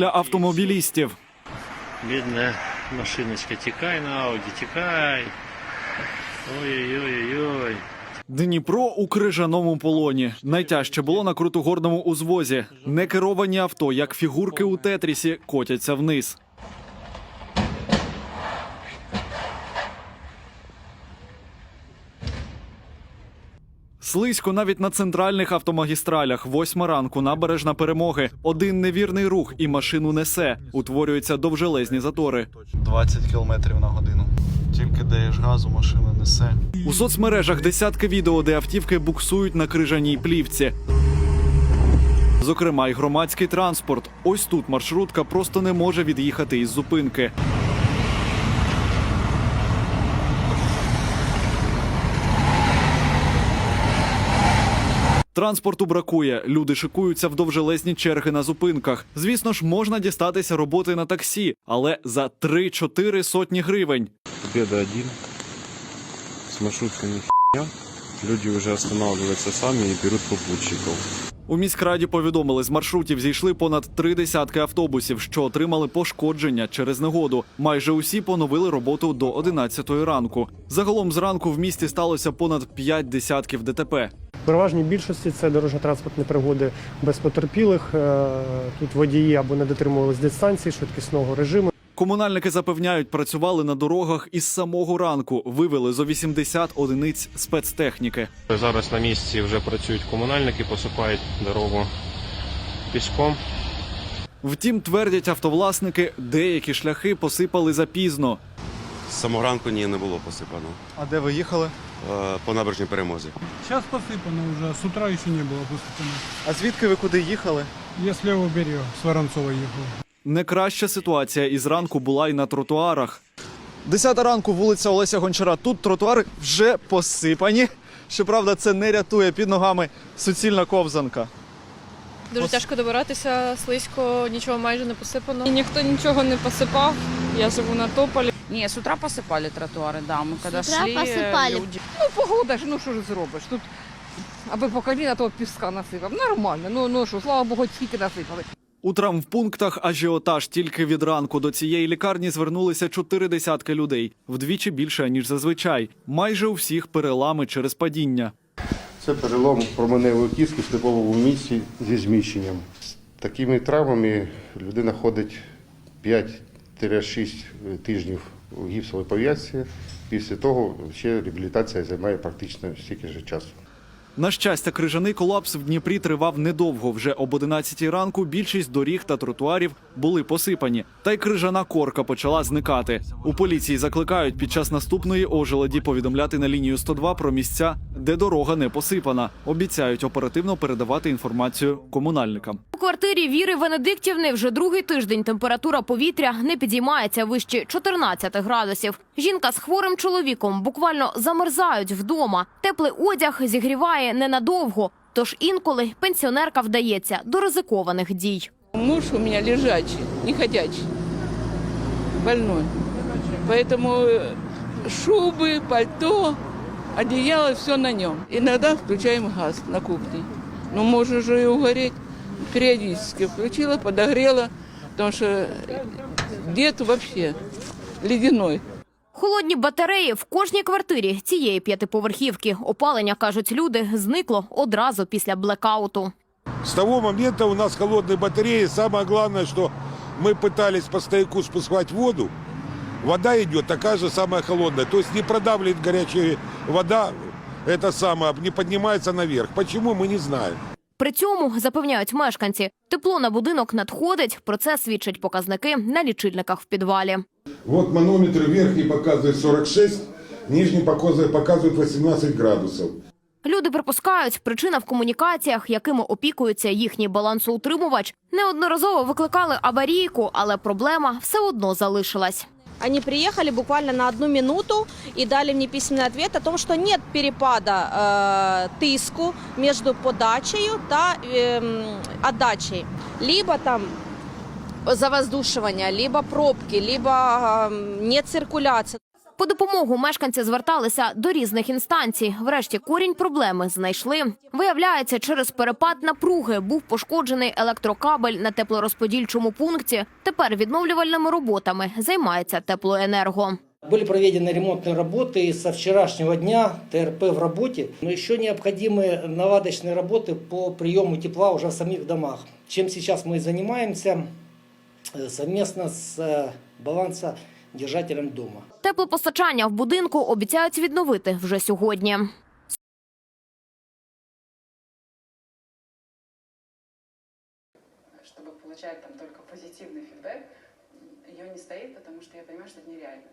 Для автомобілістів. Бідна машиночка, тікай на ауді, тікай. Ой-ой-ой-ой. Дніпро у крижаному полоні. Найтяжче було на крутогорному узвозі. Некеровані авто, як фігурки у тетрісі, котяться вниз. Слизько навіть на центральних автомагістралях. Восьма ранку набережна перемоги. Один невірний рух і машину несе. Утворюються довжелезні затори. 20 км на годину. Тільки даєш газу, машина несе. У соцмережах десятки відео, де автівки буксують на крижаній плівці. Зокрема, й громадський транспорт. Ось тут маршрутка просто не може від'їхати із зупинки. Транспорту бракує. Люди шикуються в довжелезні черги на зупинках. Звісно ж, можна дістатися роботи на таксі, але за 3-4 сотні гривень. Победа один. С маршрутками херня. Люди уже останавливаются сами и берут попутчиков. У міськраді повідомили, з маршрутів зійшли понад три десятки автобусів, що отримали пошкодження через негоду. Майже усі поновили роботу до 11 ранку. Загалом зранку в місті сталося понад п'ять десятків ДТП. В переважній більшості це дорожньо-транспортні пригоди без потерпілих. Е, Тут водії або не дотримувались дистанції, швидкісного режиму. Комунальники запевняють, працювали на дорогах із самого ранку. Вивели зо 80 одиниць спецтехніки. Зараз на місці вже працюють комунальники, посипають дорогу піском. Втім, твердять автовласники, деякі шляхи посипали запізно. З самого ранку ні, не було посипано. А де ви їхали? Е, По набережній перемозі. Сейчас посыпано уже, с утра еще не было посыпано. А звідки ви куди їхали? Я с левого берега, с Воронцова ехал. Не краща ситуація із ранку була й на тротуарах. Десята ранку, вулиця Олеся Гончара. Тут тротуари вже посипані. Щоправда, це не рятує під ногами суцільна ковзанка. Дуже Пос- тяжко добиратися, слизько, нічого майже не посипано. И никто ничего не посыпал. Я живу на Тополе. Не, с утра посыпали тротуары, да. Мы когда утра шли, э, посыпали. люди... Ну, погода ж, ну що ж зробиш? Тут аби по коліна того піска насипав. Нормально, ну, ну що, слава Богу, скільки насипали. У травмпунктах ажіотаж тільки від ранку до цієї лікарні звернулися чотири десятки людей, вдвічі більше ніж зазвичай. Майже у всіх перелами через падіння. Це перелом променевої кістки в степовому місці зі зміщенням. З такими травмами людина ходить 5-6 тижнів у гіпсовій пов'язці. Після того ще реабілітація займає практично стільки ж часу. На щастя, крижаний колапс в Дніпрі тривав недовго. Вже об 11 ранку більшість доріг та тротуарів були посипані, та й крижана корка почала зникати. У поліції закликають під час наступної ожеледі повідомляти на лінію 102 про місця, де дорога не посипана. Обіцяють оперативно передавати інформацію комунальникам У квартирі Віри Венедиктівни вже другий тиждень температура повітря не підіймається вище 14 градусів. Жінка з хворим чоловіком буквально замерзають вдома. Теплий одяг зігріває ненадовго, тож інколи пенсіонерка вдається до ризикованих дій. Муж у меня лежачий, не ходячий, больной. Поэтому э, шубы, пальто, одеяло, все на нем. Иногда включаем газ на кухне. Но можно же и угореть. Периодически включила, подогрела, потому что дед вообще ледяной. Холодні батареї в кожній квартирі цієї п'ятиповерхівки. Опалення кажуть люди зникло одразу після блекауту. С того момента у нас холодные батареи. Самое главное, что мы пытались по стояку спускать воду. Вода идет такая же самая холодная. То есть не продавливает горячая вода, это самое, не поднимается наверх. Почему, мы не знаем. При цьому запевняють мешканці, тепло на будинок надходить. Про це свідчать показники на лічильниках в підвалі. Вот манометр верхний показывает 46, нижний показывает, показывает 18 градусов. Люди припускають, причина в комунікаціях, якими опікується їхній балансоутримувач. Неодноразово викликали аварійку, але проблема все одно залишилась. Они приехали буквально на одну минуту и дали мне письменный ответ о том, что нет перепада э, тиску между подачей та эм, отдачей. Либо там завоздушивание, либо пробки, либо э, нет циркуляции. По допомогу мешканці зверталися до різних інстанцій. Врешті корінь проблеми знайшли. Виявляється, через перепад напруги був пошкоджений електрокабель на теплорозподільчому пункті. Тепер відновлювальними роботами займається теплоенерго. Были проведены ремонтные работы, и со вчерашнего дня ТРП в работе, но еще необходимы наладочные работы по приему тепла уже в самих домах. Чем сейчас мы и занимаемся э, совместно с э, балансодержателем дома. Теплопостачання в будинку обіцяють відновити вже сьогодні. Чтобы получать там только позитивный фидбэк, ее не стоит, потому что я понимаю, что это нереально.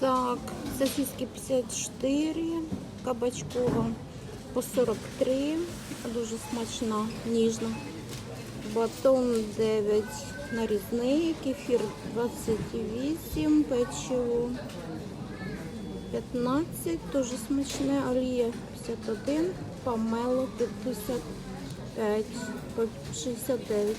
Так, сосиски 54, кабачкова по 43, дуже смачна, ніжна. Батон 9 нарізний, кефір 28, печиво 15, дуже смачне, олія 51, памело 55, по 69.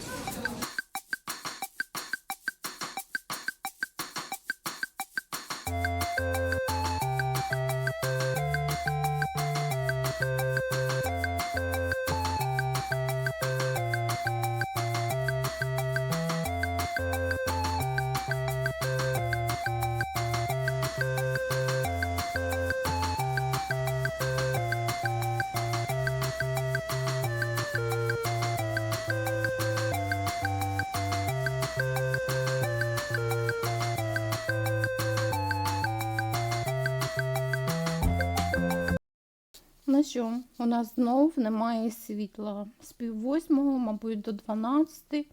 Що, у нас знов немає світла. З пів восьмого, мабуть, до 12.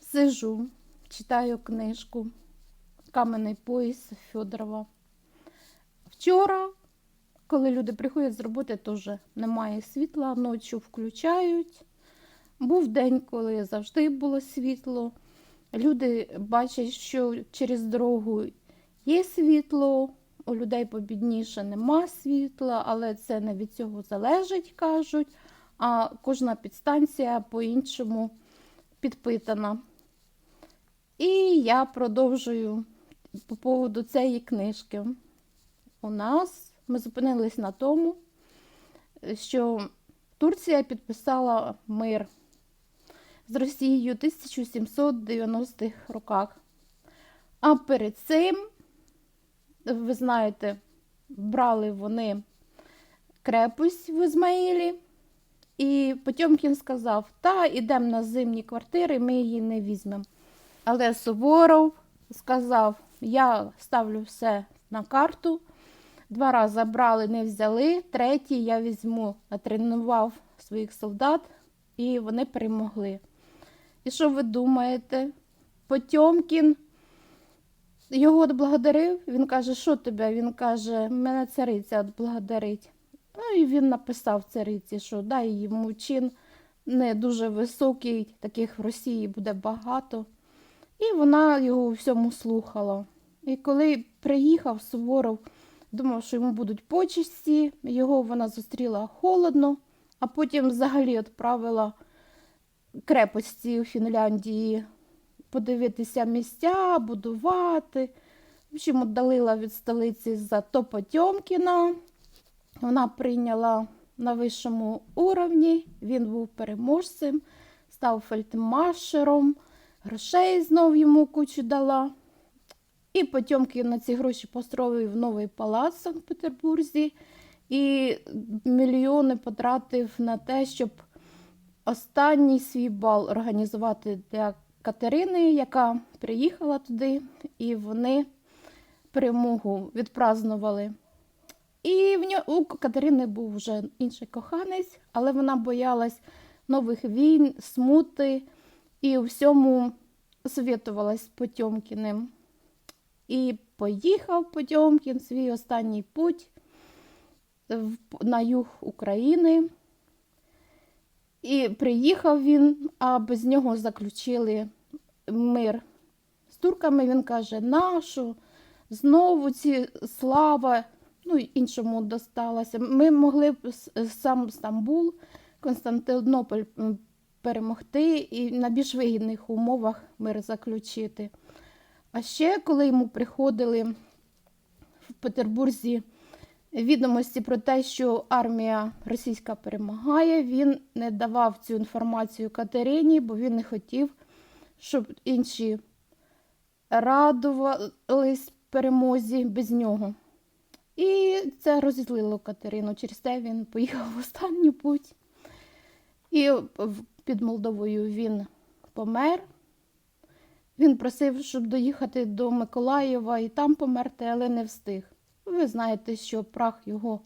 Сижу, читаю книжку Кам'яний пояс Федорова. Вчора, коли люди приходять з роботи, теж немає світла, ночі включають. Був день, коли завжди було світло. Люди бачать, що через дорогу є світло, у людей побідніше нема світла, але це не від цього залежить, кажуть. А кожна підстанція по-іншому підпитана. І я продовжую по поводу цієї книжки. У нас ми зупинились на тому, що Турція підписала мир з Росією у 1790-х роках. А перед цим ви знаєте, брали вони крепость в Ізмаїлі, і Потьомкін сказав: та ідемо на зимні квартири, ми її не візьмемо. Але Суворов сказав: я ставлю все на карту. Два рази брали, не взяли. Третій я візьму, натренував своїх солдат, і вони перемогли. І що ви думаєте? Потьомкін його отблагодарив. Він каже, що тебе? Він каже, мене цариця отблагодарить. Ну і він написав цариці, що дай йому чин не дуже високий, таких в Росії буде багато. І вона його у всьому слухала. І коли приїхав Суворов, думав, що йому будуть почесті, його вона зустріла холодно, а потім взагалі відправила крепості у Фінляндії подивитися місця, будувати. В общем, віддалила від столиці за то Потьомкіна. Вона прийняла на вищому уровні, він був переможцем, став фельдмаршером, грошей знов йому кучу дала. І Потьомкін на ці гроші построїв новий палац в Санкт-Петербурзі і мільйони потратив на те, щоб останній свій бал організувати для Катерини, яка приїхала туди, і вони перемогу відпразнували. І в нього, у Катерини був вже інший коханець, але вона боялась нових війн, смути і у всьому совєтувалась з Потьомкіним. І поїхав Потьомкін свій останній путь на юг України. І приїхав він, а без нього заключили мир з турками. Він каже, нашу, знову ці слава, ну іншому досталася. Ми могли б сам Стамбул, Константинополь перемогти і на більш вигідних умовах мир заключити. А ще, коли йому приходили в Петербурзі відомості про те, що армія російська перемагає, він не давав цю інформацію Катерині, бо він не хотів, щоб інші радувались перемозі без нього. І це розізлило Катерину. Через те він поїхав в останню путь. І під Молдовою він помер. Він просив, щоб доїхати до Миколаєва і там померти, але не встиг. Ви знаєте, що прах його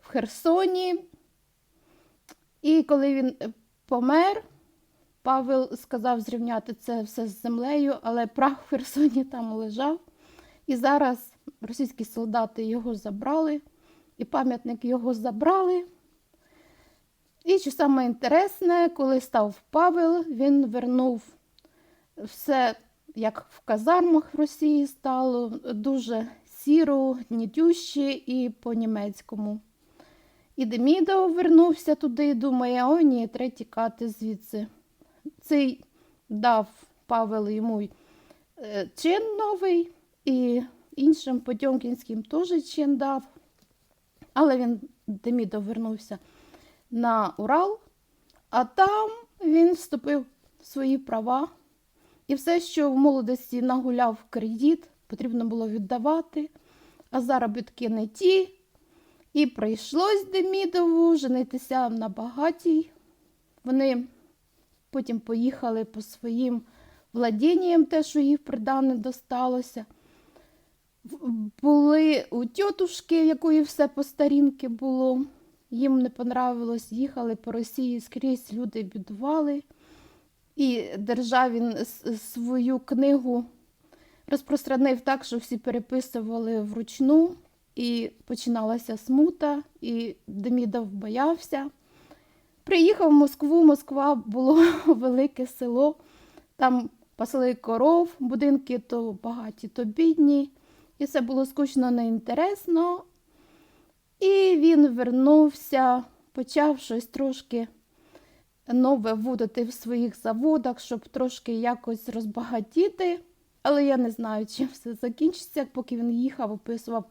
в Херсоні. І коли він е, помер, Павел сказав зрівняти це все з землею, але прах в Херсоні там лежав. І зараз російські солдати його забрали, і пам'ятник його забрали. І що саме інтересне, коли став Павел, він вернув все, як в казармах в Росії стало, дуже сіро, гнітюще і по-німецькому. І Демідов вернувся туди і думає, о ні, треба тікати звідси. Цей дав Павел йому е, чин новий, і іншим Потьомкінським теж чин дав. Але він Демідов вернувся на Урал, а там він вступив в свої права. І все, що в молодості нагуляв кредит, потрібно було віддавати, а заробітки не ті. І прийшлось Демідову женитися на багатій. Вони потім поїхали по своїм владінням, те, що їх придане досталося. Були у тьотушки, в якої все по старінки було. Їм не понравилось, їхали по Росії скрізь, люди бідували. І Державін с- свою книгу розпространив так, що всі переписували вручну, і починалася смута, і Демідов боявся. Приїхав в Москву, Москва було велике село, там пасли коров, будинки то багаті, то бідні. І все було скучно, неінтересно. І він вернувся, почав щось трошки нове вводити в своїх заводах, щоб трошки якось розбагатіти. Але я не знаю, чим все закінчиться, поки він їхав, описував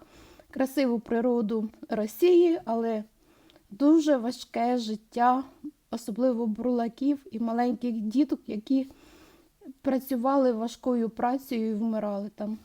красиву природу Росії, але дуже важке життя, особливо бурлаків і маленьких діток, які працювали важкою працею і вмирали там.